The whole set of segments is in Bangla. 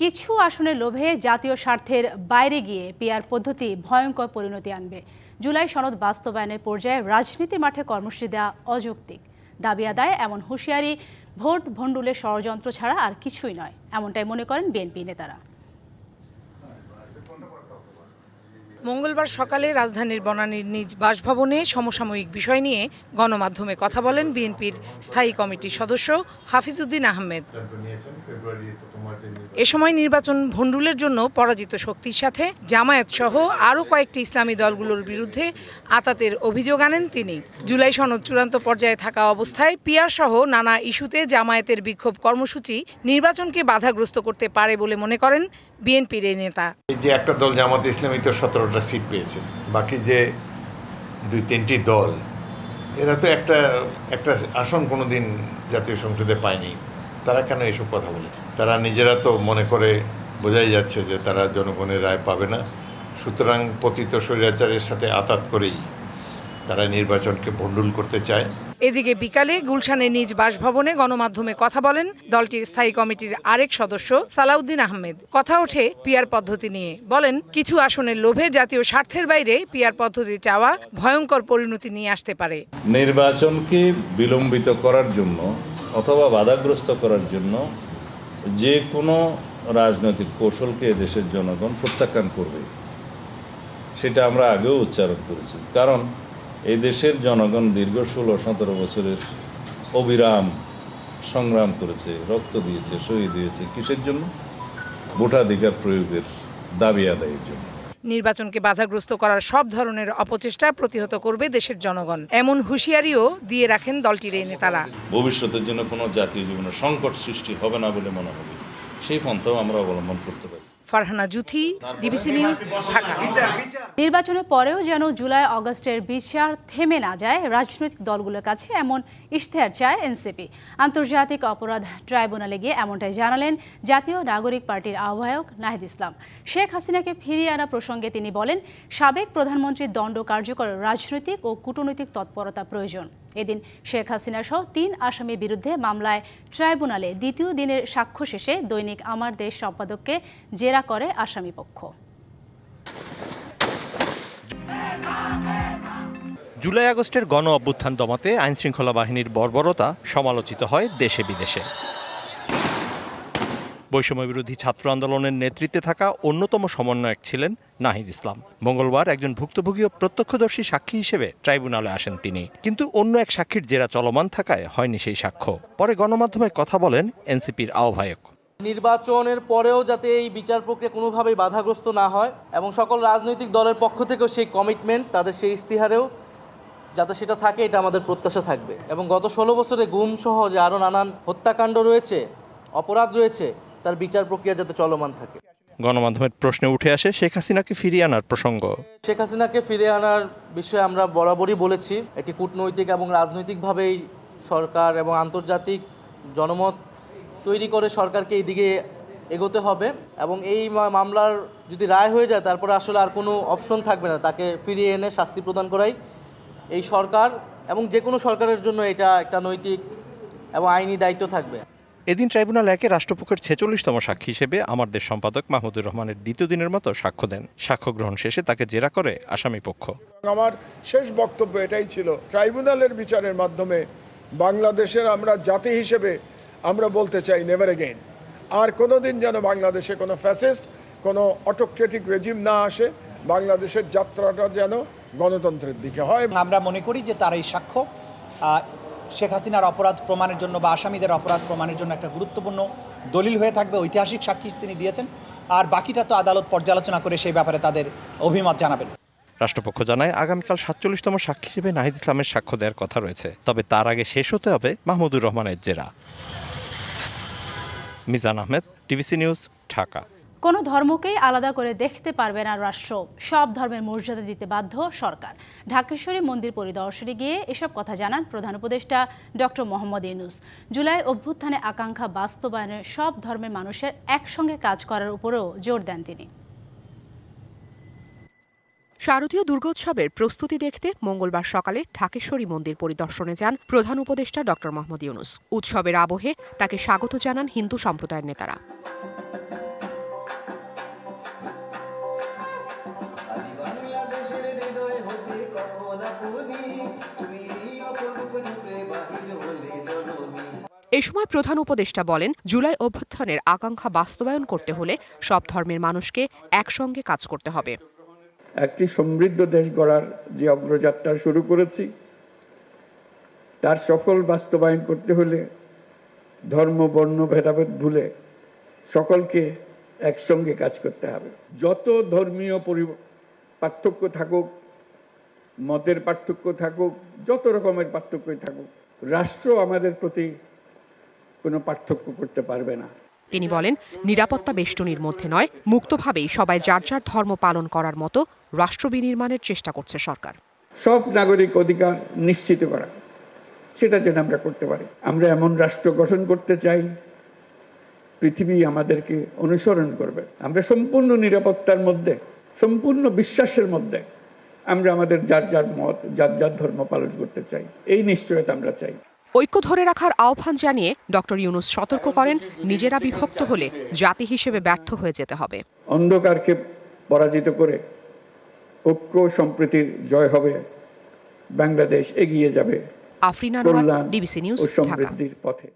কিছু আসনের লোভে জাতীয় স্বার্থের বাইরে গিয়ে পিয়ার পদ্ধতি ভয়ঙ্কর পরিণতি আনবে। জুলাই সনদ বাস্তবায়নের পর্যায়ে রাজনীতি মাঠে কর্মসূচি দেওয়া অযৌক্তিক। দাবি আদায় এমন হুঁশিয়ারি, ভোট ভণ্ডুলের ষড়যন্ত্র ছাড়া আর কিছুই নয়, এমনটাই মনে করেন বিএনপি নেতারা। মঙ্গলবার সকালে রাজধানীর বনানীর নিজ বাসভবনে সমসাময়িক বিষয় নিয়ে গণমাধ্যমে কথা বলেন বিএনপির স্থায়ী কমিটির সদস্য হাফিজউদ্দিন আহমেদ। এ সময় নির্বাচন ভণ্ডুলের জন্য পরাজিত শক্তির সাথে জামায়াত সহ আরও কয়েকটি ইসলামী দলগুলোর বিরুদ্ধে আতাতের অভিযোগ আনেন তিনি। জুলাই সনদ চূড়ান্ত পর্যায়ে থাকা অবস্থায় পিয়ার সহ নানা ইস্যুতে জামায়াতের বিক্ষোভ কর্মসূচি নির্বাচনকে বাধাগ্রস্ত করতে পারে বলে মনে করেন বিএনপির এই নেতা। এই যে একটা দল জামাত ইসলামী তো সতেরোটা সিট পেয়েছে। বাকি যে দুই তিনটি দল, এরা তো একটা একটা আসন কোনো দিন জাতীয় সংসদে পায়নি। তারা কেন এসব কথা বলে? তারা নিজেরা তো মনে করে বোঝাই যাচ্ছে যে তারা জনগণের রায় পাবে না। সুতরাং পতিত স্বৈরাচারের সাথে আতাত করেই তারা নির্বাচনকে ভণ্ডুল করতে চায়। এদিকে বিকালে গুলশানের নিজ বাসভবনে গণমাধ্যমে কথা বলেন দলটির স্থায়ী কমিটির আরেক সদস্য সালাউদ্দিন আহমেদ। কথা ওঠে পিয়ার পদ্ধতি নিয়ে। বলেন, কিছু আসনের লোভে জাতীয় স্বার্থের বাইরে পিয়ার পদ্ধতি চাওয়া ভয়ঙ্কর পরিণতি নিয়ে আসতে পারে। নির্বাচনকে বিলম্বিত করার জন্য অথবা বাধাগ্রস্ত করার জন্য যে কোনো রাজনৈতিক কৌশলকে দেশের জনগণ প্রত্যাখ্যান করবে, সেটা আমরা আগেও উচ্চারণ করেছি। কারণ এই দেশের জনগণ দীর্ঘ ষোলো সতেরো বছরের অবিরাম সংগ্রাম করেছে রক্ত দিয়েছে শহীদ দিয়েছে কিসের জন্য? ভোটাধিকার প্রয়োগের দাবি আদায়ের জন্য। নির্বাচনকে বাধাগ্রস্ত করার সব ধরনের অপচেষ্টা প্রতিহত করবে দেশের জনগণ। এমন হুঁশিয়ারিও দিয়ে রাখেন দলটির এই নেতারা। ভবিষ্যতের জন্য কোনো জাতীয় জীবনে সংকট সৃষ্টি হবে না বলে মনে হবে। সেই পন্থাও আমরা অবলম্বন করতে পারি। Farhana Juthi, DBC news, Dhaka. নির্বাচনের পরেও যেন জুলাই আগস্টের বিচার থেমে না যায়, রাজনৈতিক দলগুলোর কাছে এমন ইশতেহার চায় এনসিপি। আন্তর্জাতিক অপরাধ ট্রাইব্যুনালে গিয়ে এমনটাই জানালেন জাতীয় নাগরিক পার্টির আহ্বায়ক নাহিদ ইসলাম। শেখ হাসিনাকে ফিরিয়ে আনা প্রসঙ্গে তিনি বলেন, সাবেক প্রধানমন্ত্রীর দণ্ড কার্যকর রাজনৈতিক ও কূটনৈতিক তৎপরতা প্রয়োজন। এদিন শেখ হাসিনা সহ তিন আসামির বিরুদ্ধে মামলায় ট্রাইব্যুনালে দ্বিতীয় দিনের সাক্ষ্য শেষে দৈনিক আমার দেশ সম্পাদককে জেরা করে আসামিপক্ষ জুলাই আগস্টের গণ অভ্যুত্থান দমাতে আইনশৃঙ্খলা বাহিনীর বর্বরতা সমালোচিত হয় দেশে বিদেশে। বৈষম্য বিরোধী ছাত্র আন্দোলনের নেতৃত্বে থাকা অন্যতম সমন্বয়ক ছিলেন নাহিদ ইসলাম। মঙ্গলবার একজন ভুক্তভোগী ও প্রত্যক্ষদর্শী সাক্ষী হিসেবে ট্রাইব্যুনালে আসেন তিনি। কিন্তু অন্য এক সাক্ষীর জেরা চলমান থাকায় হয়নি সেই সাক্ষ্য। পরে গণমাধ্যমে কথা বলেন এনসিপির আহ্বায়ক। নির্বাচনের পরেও যাতে এই বিচার প্রক্রিয়া কোনোভাবেই বাধাগ্রস্ত না হয় এবং সকল রাজনৈতিক দলের পক্ষ থেকেও সেই কমিটমেন্ট তাদের সেই ইস্তিহারেও যাতে সেটা থাকে, এটা আমাদের প্রত্যাশা থাকবে। এবং গত ষোলো বছরে গুম সহ যে আরও নানান হত্যাকাণ্ড রয়েছে, অপরাধ রয়েছে তার বিচার প্রক্রিয়া যাতে চলমান থাকে। গণমাধ্যমের প্রশ্নে উঠে আসে শেখ হাসিনাকে ফিরিয়ে আনার প্রসঙ্গ। শেখ হাসিনাকে ফিরিয়ে আনার বিষয়ে আমরা বরাবরই বলেছি এটি কূটনৈতিক এবং রাজনৈতিকভাবেই সরকার এবং আন্তর্জাতিক জনমত তৈরি করে সরকারকে এই দিকে এগোতে হবে এবং এই মামলার যদি রায় হয়ে যায় তারপরে আসলে আর কোনো অপশন থাকবে না। তাকে ফিরিয়ে এনে শাস্তি প্রদান করাই এই সরকার এবং যে কোনো সরকারের জন্য এটা একটা নৈতিক এবং আইনি দায়িত্ব থাকবে। এদিন ট্রাইব্যুনাল একে রাষ্ট্রপক্ষের ছেচল্লিশতম সাক্ষী হিসেবে আমার দেশ সম্পাদক মাহমুদুর রহমানের দ্বিতীয় দিনের মতো সাক্ষ্য দেন। সাক্ষ্য গ্রহণ শেষে তাকে জেরা করে আসামি পক্ষ। আমার শেষ বক্তব্য এটাই ছিল ট্রাইব্যুনালের বিচারের মাধ্যমে বাংলাদেশের আমরা জাতি হিসেবে আমরা বলতে চাই নেভার এগেইন আর কোনো দিন যেন বাংলাদেশে কোনো ফ্যাসিস্ট কোনো অটোক্রেটিক রেজিম না আসে বাংলাদেশের যাত্রাটা যেন গণতন্ত্রের দিকে হয়। আমরা মনে করি যে তার এই সাক্ষ্য শেখ হাসিনার অপরাধ প্রমাণের জন্য বা আসামিদের অপরাধ প্রমাণের জন্য একটা গুরুত্বপূর্ণ দলিল হয়ে থাকবে। ঐতিহাসিক সাক্ষী তিনি দিয়েছেন। আর বাকিটা তো আদালত পর্যালোচনা করে সেই ব্যাপারে তাদের অভিমত জানাবেন। রাষ্ট্রপক্ষ জানায়, আগামীকাল সাতচল্লিশতম সাক্ষী হিসেবে নাহিদ ইসলামের সাক্ষ্য দেওয়ার কথা রয়েছে। তবে তার আগে শেষ হতে হবে মাহমুদুর রহমানের জেরা। Mizan Ahmed, TVC news, Dhaka. কোনো ধর্মকেই আলাদা করে দেখতে পারবে না রাষ্ট্র। সব ধর্মের মর্যাদা দিতে বাধ্য সরকার। ঢাকেশ্বরী মন্দির পরিদর্শনে গিয়ে এসব কথা জানান প্রধান উপদেষ্টা ডক্টর মোহাম্মদ ইউনুস। জুলাই অভ্যুত্থানে আকাঙ্ক্ষা বাস্তবায়নে সব ধর্মের মানুষের একসঙ্গে কাজ করার উপরেও জোর দেন তিনি। শারদীয় দুর্গোৎসবের প্রস্তুতি দেখতে মঙ্গলবার সকালে ঢাকেশ্বরী মন্দির পরিদর্শনে যান প্রধান উপদেষ্টা ড মোহাম্মদ ইউনুস। উৎসবের আবহে তাকে স্বাগত জানান হিন্দু সম্প্রদায়ের নেতারা। এ সময় প্রধান উপদেষ্টা বলেন, জুলাই অভ্যুত্থানের আকাঙ্ক্ষা বাস্তবায়ন করতে হলে সব ধর্মের মানুষকে একসঙ্গে কাজ করতে হবে। একটি সমৃদ্ধ দেশ গড়ার যে অগ্রযাত্রা শুরু করেছি, তার সকল বাস্তবায়ন করতে হলে ধর্ম, বর্ণ, ভেদাভেদ ভুলে সকলকে একসঙ্গে কাজ করতে হবে। যত ধর্মীয় পরি- পার্থক্য থাকুক, মতের পার্থক্য থাকুক, যত রকমের পার্থক্যই থাকুক, রাষ্ট্র আমাদের প্রতি কোনো পার্থক্য করতে পারবে না। তিনি বলেন নিরাপত্তা বেষ্টনীর মধ্যে নয় মুক্তভাবেই সবাই যার যার ধর্ম পালন করার মতো রাষ্ট্র বিনির্মাণের চেষ্টা করছে সরকার। সব নাগরিক অধিকার নিশ্চিত করা। সেটা যেন আমরা করতে পারি। আমরা এমন রাষ্ট্র গঠন করতে চাই পৃথিবী আমাদেরকে অনুসরণ করবে। আমরা সম্পূর্ণ নিরাপত্তার মধ্যে সম্পূর্ণ বিশ্বাসের মধ্যে আমরা আমাদের যার যার মত যার যার ধর্ম পালন করতে চাই। এই নিশ্চয়তা আমরা চাই। ঐক্য ধরে রাখার আহ্বান জানিয়ে ডক্টর ইউনুস সতর্ক করেন নিজেরা বিভক্ত হলে জাতি হিসেবে ব্যর্থ হয়ে যেতে হবে। অন্ধকারকে পরাজিত করে ঐক্য সম্প্রীতির জয় হবে বাংলাদেশ এগিয়ে যাবে। Afrin Anwar DBC news Dhaka. পথে।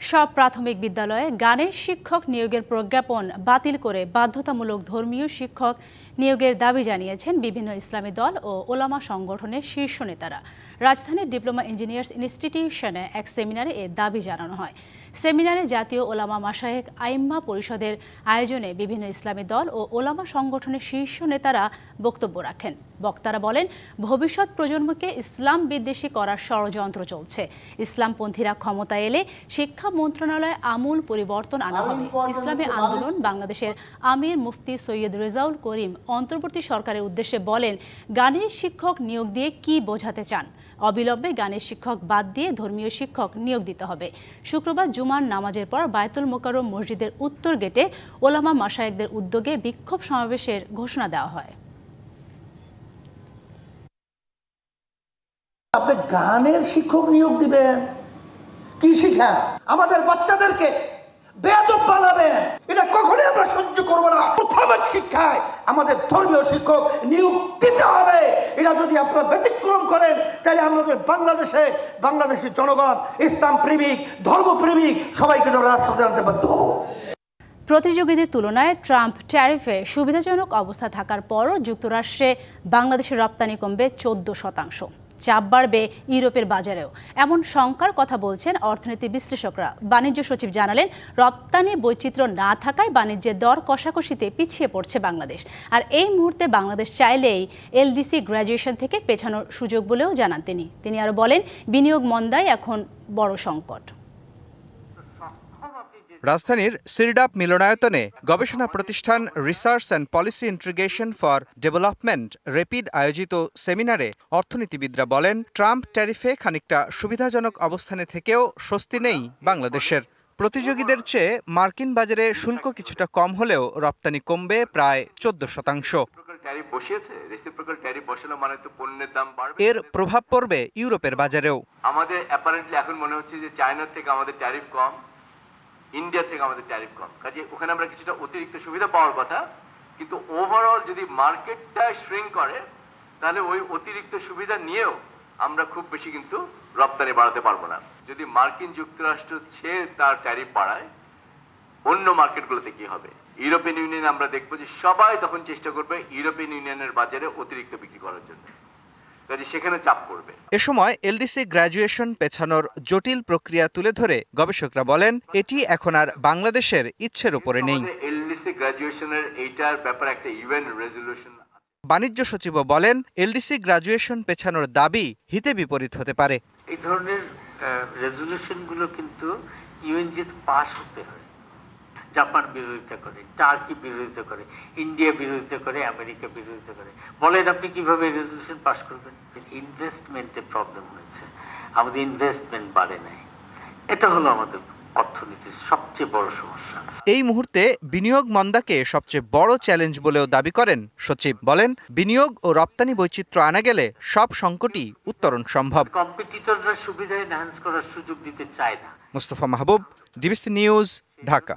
সব প্রাথমিক বিদ্যালয়ে গানের শিক্ষক নিয়োগের প্রজ্ঞাপন বাতিল করে বাধ্যতামূলক ধর্মীয় শিক্ষক নিয়োগের দাবি জানিয়েছেন বিভিন্ন ইসলামী দল ও ওলামা সংগঠনের শীর্ষ নেতারা। রাজধানীর ডিপ্লোমা ইঞ্জিনিয়ার্স ইনস্টিটিউশনে এক সেমিনারে এ দাবি জানানো হয়। সেমিনারে জাতীয় ওলামা মাসায়েক আইম্মা পরিষদের আয়োজনে বিভিন্ন ইসলামী দল ও ওলামা সংগঠনের শীর্ষ নেতারা বক্তব্য রাখেন। বক্তারা বলেন ভবিষ্যৎ প্রজন্মকে ইসলাম বিদ্বেষী করার ষড়যন্ত্র চলছে। ইসলামপন্থীরা ক্ষমতা এলে শিক্ষা মন্ত্রণালয়ে আমূল পরিবর্তন আনা হবে। ইসলামী আন্দোলন বাংলাদেশের আমির মুফতি সৈয়দ রেজাউল করিম অন্তর্বর্তী সরকারের উদ্দেশ্যে বলেন গানের শিক্ষক নিয়োগ দিয়ে কি বোঝাতে চান? অবিলম্বে গানের শিক্ষক বাদ দিয়ে ধর্মীয় শিক্ষক নিয়োগ দিতে হবে। শুক্রবার জুমার নামাজের পর বায়তুল মোকাররম মসজিদের উত্তর গেটে ওলামা মাসায়েকদের উদ্যোগে বিক্ষোভ সমাবেশের ঘোষণা দেওয়া হয়। আপনি গানের শিক্ষক নিয়োগ দিবেন। কি শিখা আমাদের বাচ্চাদেরকে বেয়াদব বানাবেন এটা কখনোই আমরা সহ্য করব না। প্রাথমিক শিক্ষায় আমাদের ধর্মীয় শিক্ষক নিয়োগ দিতে হবে। এটা যদি আপনারা ব্যতিক্রম করেন, তাহলে আমাদের বাংলাদেশে, বাংলাদেশের জনগণ ইসলাম প্রেমিক ধর্মপ্রেমিক, সবাইকে আমরা রাস্তাতে আনতে বাধ্য প্রতিযোগীদের তুলনায় ট্রাম্প ট্যারিফে সুবিধাজনক অবস্থা থাকার পরও যুক্তরাষ্ট্রে বাংলাদেশের রপ্তানি কমবে চোদ্দ শতাংশ। চাপ বাড়বে ইউরোপের বাজারেও। এমন শঙ্কার কথা বলছেন অর্থনীতি বিশ্লেষকরা। বাণিজ্য সচিব জানালেন, রপ্তানি বৈচিত্র্য না থাকায় বাণিজ্যের দর কষাকষিতে পিছিয়ে পড়ছে বাংলাদেশ। আর এই মুহূর্তে বাংলাদেশ চাইলেই এলডিসি গ্র্যাজুয়েশন থেকে পেছানোর সুযোগ বলেও জানান তিনি। তিনি আরও বলেন, বিনিয়োগ মন্দায় এখন বড় সংকট। রাজধানীর সিরডাপ মিলনায়তনে গবেষণা প্রতিষ্ঠান research and policy integration for development RAPID আয়োজিত সেমিনারে অর্থনীতিবিদরা বলেন ট্রাম্প ট্যারিফে খানিকটা সুবিধাজনক অবস্থানে থেকেও স্বস্তি নেই বাংলাদেশের। প্রতিযোগীদের চেয়ে মার্কিন বাজারে শুল্ক কিছুটা কম হলেও রপ্তানি কমবে প্রায় চোদ্দ শতাংশ। মানে এর প্রভাব পড়বে ইউরোপের বাজারেও। আমাদের অ্যাপারেন্টলি এখন মনে হচ্ছে যে চায়নার থেকে আমাদের ট্যারিফ কম। ইন্ডিয়া থেকে আমাদের ট্যারিফ কম। কাজে ওখানে আমরা কিছুটা অতিরিক্ত সুবিধা পাওয়ার কথা, কিন্তু ওভারঅল যদি মার্কেটটা শ্রিঙ্ক করে, তাহলে ওই অতিরিক্ত সুবিধা নিয়েও আমরা খুব বেশি কিন্তু রপ্তানি বাড়াতে পারব না। যদি মার্কিন যুক্তরাষ্ট্র ছেড়ে তার ট্যারিফ বাড়ায়, অন্য মার্কেটগুলোতে কি হবে? ইউরোপিয়ান ইউনিয়ন আমরা দেখব যে সবাই তখন চেষ্টা করবে ইউরোপিয়ান ইউনিয়নের বাজারে অতিরিক্ত বিক্রি করার জন্য। সেখানে চাপ পড়বে। এ সময় এলডিসি গ্র্যাজুয়েশন পেছানোর জটিল প্রক্রিয়া তুলে ধরে গবেষকরা বলেন এটি এখন আর বাংলাদেশের ইচ্ছের উপরে নেই। এলডিসি গ্রাজুয়েশনের এইটার ব্যাপারে একটা ইউএন রেজলিউশন বাণিজ্য সচিবও বলেন এলডিসি গ্র্যাজুয়েশন পেছানোর দাবি হিতে বিপরীত হতে পারে। এই ধরনের কিন্তু ইউএনজিতে পাশ হতে হয়। জাপান বিরোধিতা করে টার্কি বিরোধিতা করে ইন্ডিয়া বিরোধিতা করে আমেরিকা বিরোধিতা করে। বলেন আপনি কীভাবে রেজলিউশন পাশ করবেন? ইনভেস্টমেন্টে প্রবলেম হয়েছে। আমাদের ইনভেস্টমেন্ট বাড়ে নাই। এটা হলো আমাদের অর্থনীতির সবচেয়ে বড় সমস্যা। এই মুহূর্তে বিনিয়োগ মন্দাকে সবচেয়ে বড় চ্যালেঞ্জ বলেও দাবি করেন সচিব। বলেন বিনিয়োগ ও রপ্তানি বৈচিত্র্য আনা গেলে সব সংকটই উত্তরণ সম্ভব। কম্পিটিটররা সুবিধা এনহ্যান্স করার সুযোগ দিতে চায় না। Mustafa Mahbub DBC news Dhaka.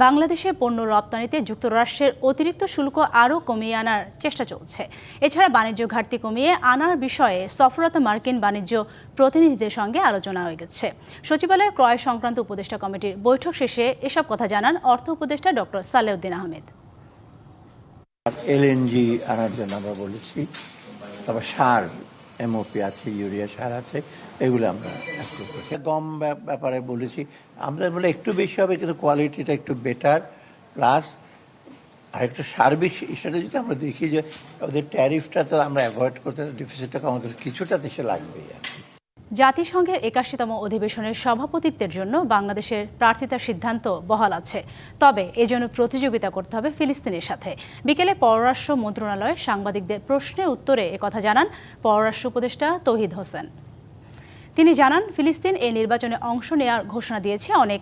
বাংলাদেশে পণ্য রপ্তানিতে যুক্তরাষ্ট্রের অতিরিক্ত শুল্ক আরও কমিয়ে আনার চেষ্টা চলছে। এছাড়া বাণিজ্য ঘাটতি কমিয়ে আনার বিষয়ে সফররত মার্কিন বাণিজ্য প্রতিনিধিদের সঙ্গে আলোচনা হয়ে গেছে। সচিবালয়ে ক্রয় সংক্রান্ত উপদেষ্টা কমিটির বৈঠক শেষে এসব কথা জানান অর্থ উপদেষ্টা ডক্টর সালেউদ্দিন আহমেদ। এলএনজি আনার জন্য আমরা বলেছি, তারপর সার এমওপি আছে ইউরিয়া সার আছে, এগুলো আমরা গম ব্যাপারে বলেছি, আমাদের বলে একটু বেশি হবে, কিন্তু কোয়ালিটিটা একটু বেটার প্লাস আর একটু সার্ভিস হিসেবে যদি আমরা দেখি যে ওদের ট্যারিফটা তো আমরা অ্যাভয়েড করতে ডিফিসিটটা আমাদের কিছুটা দেশে লাগবেই আর। জাতিসংঘের একাশিতম অধিবেশনের সভাপতিত্বের জন্য বাংলাদেশের প্রার্থিতার সিদ্ধান্ত বহাল আছে। তবে এজন্য প্রতিযোগিতা করতে হবে ফিলিস্তিনের সাথে। বিকেলে পররাষ্ট্র মন্ত্রণালয়ে সাংবাদিকদের প্রশ্নের উত্তরে একথা জানান পররাষ্ট্র উপদেষ্টা তহিদ হোসেন। তিনি জানান, ফিলিস্তিন এই নির্বাচনে অংশ নেওয়ার ঘোষণা দিয়েছে অনেক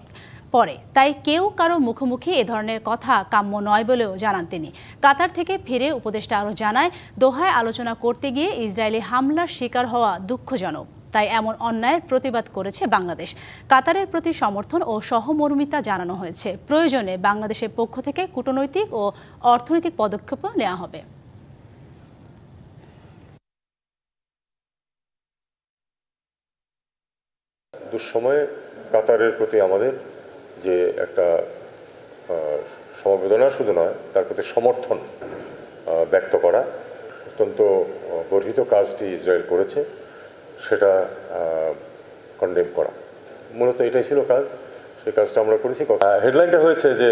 পরে। তাই কেউ কারও মুখোমুখি এ ধরনের কথা কাম্য নয় বলেও জানান তিনি। কাতার থেকে ফিরে উপদেষ্টা আরও জানায়, দোহায় আলোচনা করতে গিয়ে ইসরায়েলি হামলার শিকার হওয়া দুঃখজনক। তাই এমন অন্যায়ের প্রতিবাদ করেছে বাংলাদেশ। কাতারের প্রতি সমর্থন ও সহমর্মিতা জানানো হয়েছে। প্রয়োজনে বাংলাদেশের পক্ষ থেকে কূটনৈতিক ও অর্থনৈতিক পদক্ষেপও নেওয়া হবে। দুঃসময়ে কাতারের প্রতি আমাদের যে একটা সমবেদনা শুধু নয়, তার প্রতি সমর্থন ব্যক্ত করা অত্যন্ত গর্হিত কাজটি ইসরায়েল করেছে। সেটা কন্ডেম করা। মূলত এটাই ছিল কাজ সেই কাজটা আমরা করেছি। হেডলাইনটা হয়েছে যে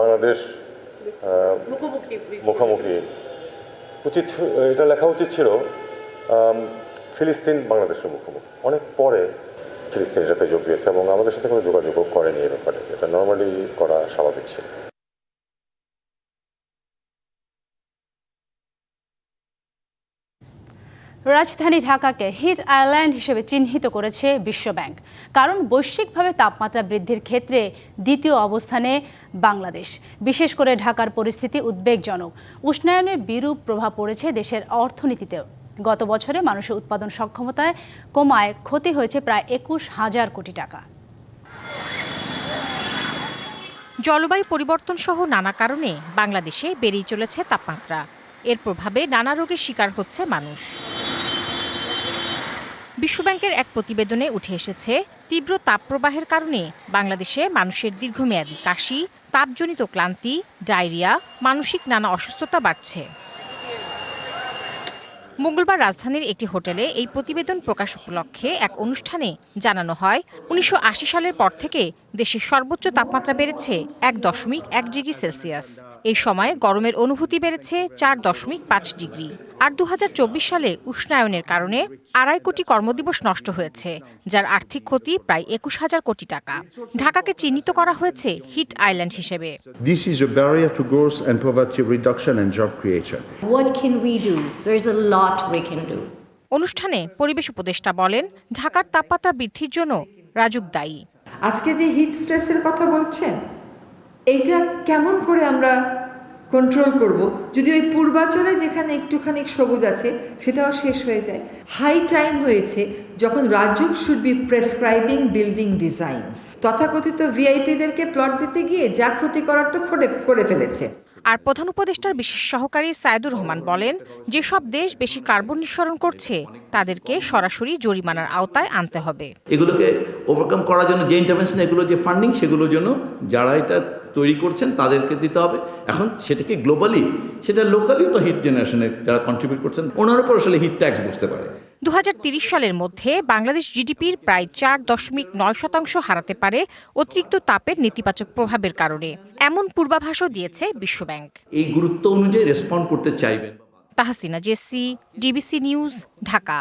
বাংলাদেশ মুখোমুখি উচিত এটা লেখা উচিত ছিল ফিলিস্তিন বাংলাদেশের মুখোমুখি। অনেক পরে ফিলিস্তিন এটাতে যোগ দিয়েছে এবং আমাদের সাথে কোনো যোগাযোগও করেনি এ ব্যাপারে। যেটা নর্মালি করা স্বাভাবিক ছিল। রাজধানী ঢাকাকে হিট আইল্যান্ড হিসেবে চিহ্নিত করেছে বিশ্বব্যাংক। কারণ বৈশ্বিকভাবে তাপমাত্রা বৃদ্ধির ক্ষেত্রে দ্বিতীয় অবস্থানে বাংলাদেশ। বিশেষ করে ঢাকার পরিস্থিতি উদ্বেগজনক। উষ্ণায়নের বিরূপ প্রভাব পড়েছে দেশের অর্থনীতিতেও। গত বছরে মানুষের উৎপাদন সক্ষমতায় কমায় ক্ষতি হয়েছে প্রায় একুশ হাজার কোটি টাকা। জলবায়ু পরিবর্তন সহ নানা কারণে বাংলাদেশে বেড়েই চলেছে তাপমাত্রা। এর প্রভাবে নানা রোগের শিকার হচ্ছে মানুষ। বিশ্বব্যাংকের এক প্রতিবেদনে উঠে এসেছে, তীব্র তাপপ্রবাহের কারণে বাংলাদেশে মানুষের দীর্ঘমেয়াদী কাশি, তাপজনিত ক্লান্তি, ডায়রিয়া, মানসিক নানা অসুস্থতা বাড়ছে। মঙ্গলবার রাজধানীর একটি হোটেলে এই প্রতিবেদন প্রকাশ উপলক্ষে এক অনুষ্ঠানে জানানো হয়, উনিশশো আশি সালের পর থেকে দেশের সর্বোচ্চ তাপমাত্রা বেড়েছে এক দশমিক এক ডিগ্রি সেলসিয়াস। এই সময় গরমের অনুভূতি বেড়েছে চার দশমিক পাঁচ ডিগ্রি আর দু হাজার চব্বিশ সালে উষ্ণায়নের কারণে আড়াই কোটি কর্মদিবস নষ্ট হয়েছে যার আর্থিক ক্ষতি প্রায় একুশ হাজার কোটি টাকা ঢাকাকে চিহ্নিত করা হয়েছে হিট আইল্যান্ড হিসেবে This is a barrier to growth and poverty reduction and job creation. What can we do? There's a lot we can do. অনুষ্ঠানে পরিবেশ উপদেষ্টা বলেন ঢাকার তাপমাত্রা বৃদ্ধির জন্য রাজুক দায়ী আজকে যে হিট স্ট্রেসের কথা বলছেন এইটা কেমন করে আমরা কন্ট্রোল করব? যদি ওই পূর্বাচলে যেখানে একটুখানি সবুজ আছে সেটাও শেষ হয়ে যায়। হাই টাইম হয়েছে যখন রাজ্য should be prescribing building designs তথাকথিত ভিআইপিদেরকে প্লট দিতে গিয়ে যা ক্ষতি করার তো করে করে ফেলেছে। আর প্রধান উপদেষ্টার বিশেষ সহকারী সাইদুর রহমান বলেন যেসব দেশ বেশি কার্বন নিঃসরণ করছে তাদেরকে সরাসরি জরিমানার আওতায় আনতে হবে। এগুলোকে ওভারকাম করার জন্য যে ইন্টারভেনশন এগুলো যে ফান্ডিং সেগুলোর জন্য যারা এটা তৈরি করছেন তাদেরকে দিতে হবে। এখন সেটাকে গ্লোবালি সেটা লোকালি তো হিট জেনারেশনে যারা কন্ট্রিবিউট করছেন ওনার উপর আসলে হিট ট্যাক্স বুঝতে পারে। দু সালের মধ্যে বাংলাদেশ জিডিপির প্রায় চার দশমিক নয় শতাংশ হারাতে পারে অতিরিক্ত তাপের নেতিবাচক প্রভাবের কারণে। এমন পূর্বাভাসও দিয়েছে বিশ্বব্যাংক। এই গুরুত্ব অনুযায়ী রেসপন্ড করতে চাইবেন। Tahsina Jessy DBC news Dhaka.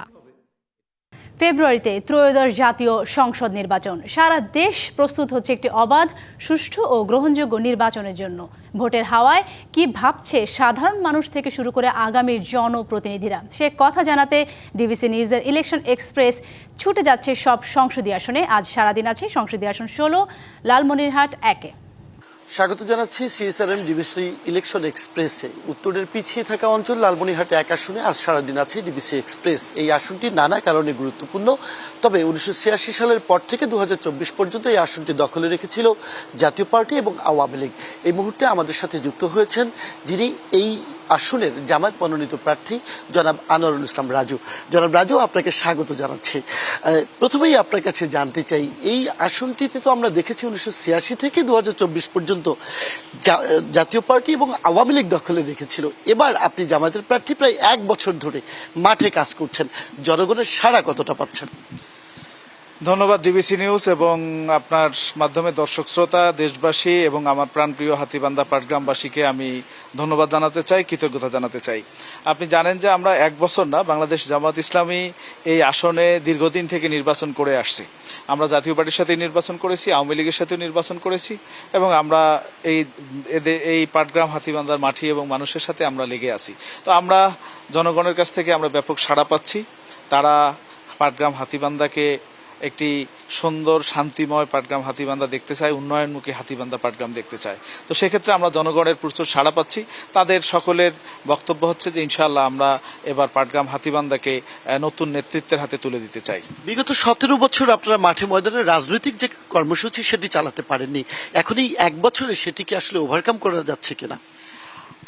ফেব্রুয়ারিতে ত্রয়োদশ জাতীয় সংসদ নির্বাচন। সারা দেশ প্রস্তুত হচ্ছে একটি অবাধ, সুষ্ঠু ও গ্রহণযোগ্য নির্বাচনের জন্য। ভোটের হাওয়ায় কি ভাবছে সাধারণ মানুষ থেকে শুরু করে আগামীর জনপ্রতিনিধিরা? সে কথা জানাতে ডিবিসি নিউজের ইলেকশন এক্সপ্রেস ছুটে যাচ্ছে সব সংসদীয় আসনে। আজ সারাদিন আছে সংসদীয় আসন ষোলো, লালমনিরহাট একে। স্বাগত জানাচ্ছি সিএসআরএম ডিবিসি ইলেকশন এক্সপ্রেসে। উত্তরের পিছিয়ে থাকা অঞ্চল লালমনিরহাটে এক আসনে আজ সারাদিন আছে ডিবিসি এক্সপ্রেস। এই আসনটি নানা কারণে গুরুত্বপূর্ণ, তবে উনিশশো ছিয়াশি সালের পর থেকে দু হাজার চব্বিশ পর্যন্ত এই আসনটি দখলে রেখেছিল জাতীয় পার্টি এবং আওয়ামী লীগ। এই মুহূর্তে আমাদের সাথে যুক্ত হয়েছেন যিনি এই আসনের জামায়াত মনোনীত প্রার্থী জনাব আনোয়ারুল ইসলাম রাজু। জনাব রাজু, আপনাকে স্বাগত জানাচ্ছি। প্রথমেই আপনার কাছে জানতে চাই, এই আসনটিতে তো আমরা দেখেছি উনিশশো ছিয়াশি থেকে দু হাজার চব্বিশ পর্যন্ত জাতীয় পার্টি এবং আওয়ামী লীগ দখলে রেখেছিল এবার আপনি জামায়াতের প্রার্থী, প্রায় এক বছর ধরে মাঠে কাজ করছেন। জনগণের সাড়া কতটা পাচ্ছেন? ধন্যবাদ ডিবিসি নিউজ এবং আপনার মাধ্যমে দর্শক শ্রোতা, দেশবাসী এবং আমার প্রাণপ্রিয় হাতিবান্ধা পাটগ্রামবাসীকে আমি ধন্যবাদ জানাতে চাই, কৃতজ্ঞতা জানাতে চাই। আপনি জানেন যে আমরা এক বছর না বাংলাদেশ জামাত ইসলামী এই আসনে দীর্ঘদিন থেকে নির্বাচন করে আসছি। আমরা জাতীয় পার্টির সাথে নির্বাচন করেছি, আওয়ামী লীগের সাথেও নির্বাচন করেছি এবং আমরা এই এই পাটগ্রাম হাতিবান্ধার মাটি এবং মানুষের সাথে আমরা লেগে আছি। তো আমরা জনগণের কাছ থেকে আমরা ব্যাপক সাড়া পাচ্ছি। তারা পাটগ্রাম হাতিবান্ধাকে একটি সুন্দর, শান্তিময় পাটগ্রাম হাতিবান্ধা দেখতে চায় উন্নয়নমুখী হাতিবান্ধা পাটগ্রাম দেখতে চায় তো সেক্ষেত্রে আমরা জনগণের প্রচুর সাড়া পাচ্ছি। তাদের সকলের বক্তব্য হচ্ছে যে, ইনশাআল্লাহ আমরা এবার পাটগ্রাম হাতিবান্ধাকে নতুন নেতৃত্বের হাতে তুলে দিতে চাই। বিগত সতেরো বছর আপনারা মাঠে ময়দানে রাজনৈতিক যে কর্মসূচি সেটি চালাতে পারেননি। এখন এই এক বছরে সেটিকে আসলে ওভারকাম করা যাচ্ছে কিনা?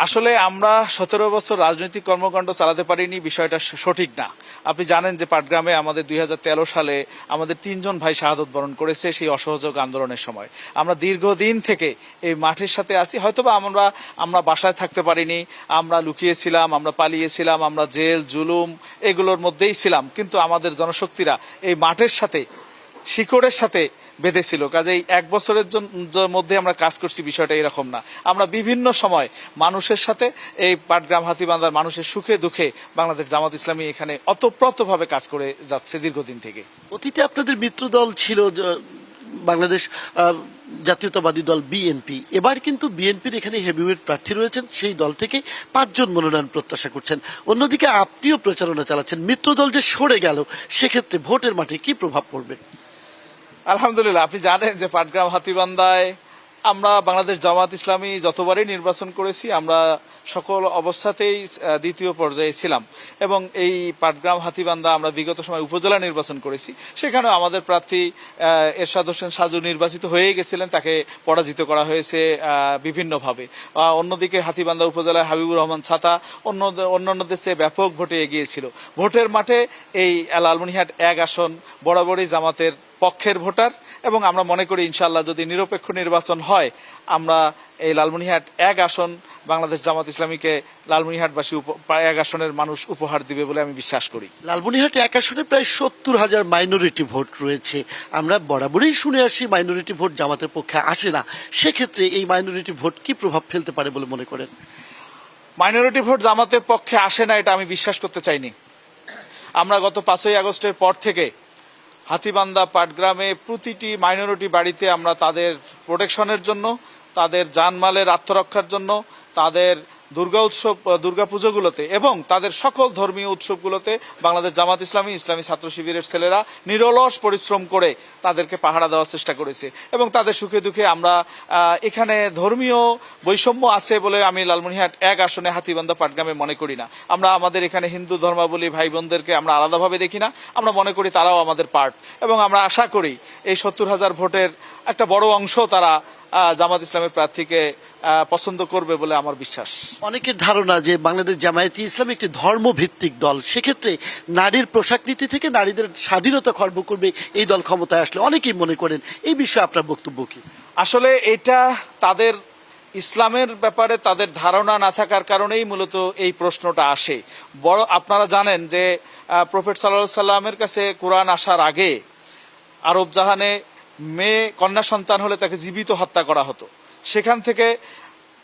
আসলে আমরা সতেরো বছর রাজনৈতিক কর্মকাণ্ড চালাতে পারিনি, বিষয়টা সঠিক না। আপনি জানেন যে পাটগ্রামে আমাদের দুই হাজার তেরো সালে আমাদের তিনজন ভাই শাহাদত বরণ করেছে সেই অসহযোগ আন্দোলনের সময়। আমরা দীর্ঘদিন থেকে এই মাঠের সাথে আছি, হয়তোবা আমরা আমরা বাসায় থাকতে পারিনি, আমরা লুকিয়েছিলাম, আমরা পালিয়েছিলাম, আমরা জেল, জুলুম এগুলোর মধ্যেই ছিলাম। কিন্তু আমাদের জনশক্তিরা এই মাঠের সাথে শিকড়ের সাথে বেঁধেছিল। কাজেই এক বছরের মধ্যে আমরা কাজ করছি, বিষয়টা এরকম না। আমরা বিভিন্ন সময় মানুষের সাথে এই পাটগ্রাম হাতিবান্ধার মানুষের সুখে দুঃখে বাংলাদেশ জামাত ইসলামী এখানে অতপ্রতভাবে কাজ করে যাচ্ছে দীর্ঘদিন থেকে। অতীতে আপনাদের মিত্র দল ছিল বাংলাদেশ জাতীয়তাবাদী দল বিএনপি। এবার কিন্তু বিএনপির এখানে হেভিওয়েট প্রার্থী রয়েছেন, সেই দল থেকে পাঁচজন মনোনয়ন প্রত্যাশা করছেন। অন্যদিকে আপনিও প্রচারণা চালাচ্ছেন। মিত্র দল যে সরে গেল, সেক্ষেত্রে ভোটের মাঠে কি প্রভাব পড়বে? আলহামদুলিল্লাহ, আপনি জানেন যে পাটগ্রাম হাতিবান্ধায় আমরা বাংলাদেশ জামাত ইসলামী যতবারই নির্বাচন করেছি, আমরা সকল অবস্থাতেই দ্বিতীয় পর্যায়ে ছিলাম। এবং এই পাটগ্রাম হাতিবান্ধা আমরা বিগত সময় উপজেলা নির্বাচন করেছি। সেখানেও আমাদের প্রার্থী এরশাদ হোসেন সাজু নির্বাচিত হয়ে গেছিলেন। তাকে পরাজিত করা হয়েছে বিভিন্নভাবে। অন্যদিকে হাতিবান্ধা উপজেলায় হাবিবুর রহমান ছাতা অন্য, অন্যান্য দেশে ব্যাপক ভোটে এগিয়েছিল। ভোটের মাঠে এই লালমনিহাট এক আসন, বরাবরই জামাতের পক্ষের ভোটার এবং আমরা মনে করি ইনশাল্লাহ যদি নিরপেক্ষ নির্বাচন হয় আমরা এই লালমনিহাট এক আসন বাংলাদেশ জামাত ইসলামীকে লালমনিহাটবাসী এক আসনের মানুষ উপহার দিবে বলে আমি বিশ্বাস করি। লালমনিহাটে এক আসনে প্রায় সত্তর হাজার মাইনরিটি ভোট রয়েছে। আমরা বরাবরই শুনে আসি মাইনরিটি ভোট জামাতের পক্ষে আসে না। সেক্ষেত্রে এই মাইনরিটি ভোট কি প্রভাব ফেলতে পারে বলে মনে করেন? মাইনরিটি ভোট জামাতের পক্ষে আসে না এটা আমি বিশ্বাস করতে চাইনি। আমরা গত পাঁচই আগস্টের পর থেকে হাতিবান্ধা পাটগ্রামে প্রতিটি মাইনরিটি বাড়িতে আমরা তাদের প্রোটেকশনের জন্য তাদের জানমালের আত্মরক্ষার জন্য, তাদের দুর্গা উৎসব দুর্গা পুজোগুলোতে এবং তাদের সকল ধর্মীয় উৎসবগুলোতে বাংলাদেশ জামাত ইসলামী ইসলামী ছাত্র শিবিরের ছেলেরা নিরলস পরিশ্রম করে তাদেরকে পাহারা দেওয়ার চেষ্টা করেছে এবং তাদের সুখে দুঃখে আমরা এখানে ধর্মীয় বৈষম্য আছে বলে আমি লালমনিহাট এক আসনে হাতিবান্ধা পাটগ্রামে মনে করি না। আমরা আমাদের এখানে হিন্দু ধর্মাবলী ভাই বোনদেরকে আমরা আলাদাভাবে দেখি না। আমরা মনে করি তারাও আমাদের পার্ট এবং আমরা আশা করি এই সত্তর হাজার ভোটের একটা বড় অংশ তারা জামাত ইসলামের প্রার্থীকে পছন্দ করবে বলে আমার বিশ্বাস। অনেকের ধারণা যে বাংলাদেশ জামায়াতি ইসলাম একটি ধর্মভিত্তিক দল সেক্ষেত্রে নারীর পোশাক নীতি থেকে নারীদের স্বাধীনতা খর্ব করবে এই দল ক্ষমতায় আসলে অনেকেই মনে করেন। এই বিষয়ে আপনার বক্তব্য কি? আসলে এটা তাদের ইসলামের ব্যাপারে তাদের ধারণা না থাকার কারণেই মূলত এই প্রশ্নটা আসে। বড় আপনারা জানেন যে প্রফেট সাল্লাহ সাল্লামের কাছে কোরআন আসার আগে আরব জাহানে মেয়ে, কন্যা সন্তান হলে তাকে জীবিত হত্যা করা হতো। সেখান থেকে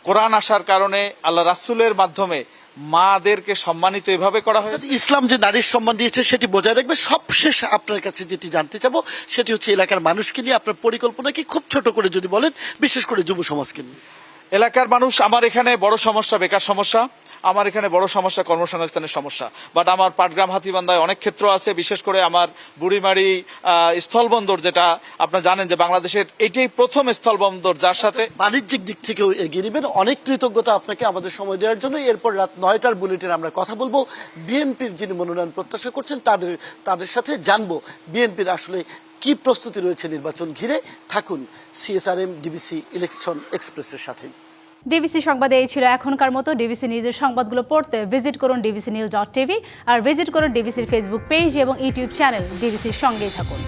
কোরআন আসার কারণে আল্লাহ রাসুলের মাধ্যমে মাদেরকে সম্মানিত এভাবে করা হয়েছে। ইসলাম যে নারীর সম্মান দিয়েছে, সেটি বজায় রাখবে। সবশেষ আপনার কাছে যেটি জানতে চাবো, সেটি হচ্ছে এলাকার মানুষকে নিয়ে, আপনার পরিকল্পনা কি খুব ছোট করে যদি বলেন, বিশেষ করে যুব সমাজকে নিয়ে। এলাকার মানুষ, আমার এখানে বড় সমস্যা, বেকার সমস্যা। আমার এখানে বড় সমস্যা, কর্মসংস্থানের সমস্যা। বাট আমার পাটগ্রাম হাতিবান্ধায় অনেক ক্ষেত্র আছে, বিশেষ করে আমার বুড়িমারি স্থলবন্দর যেটা আপনারা জানেন যে বাংলাদেশের এটাই প্রথম স্থলবন্দর যার সাথে বাণিজ্যিক দিক থেকেও এগিয়ে নেবেন। অনেক কৃতজ্ঞতা আপনাকে আমাদের সময় দেওয়ার জন্য। এরপর রাত নয়টার বুলেটিনে আমরা কথা বলব। বিএনপির যিনি মনোনয়ন প্রত্যাশা করছেন, তাদের তাদের সাথে জানব বিএনপির আসলে কি প্রস্তুতি রয়েছে নির্বাচন ঘিরে? থাকুন সিএসআরএম ডিবিসি ইলেকশন এক্সপ্রেসের সাথে। ডিবিসি সংবাদে এই ছিল এখনকার মতো। ডিবিসি নিউজের সংবাদগুলো পড়তে ভিজিট করুন ডিবিসি নিউজ ডট টিভি আর ভিজিট করুন ডিবিসির ফেসবুক পেজ এবং ইউটিউব চ্যানেল ডিবিসির সঙ্গেই থাকুন।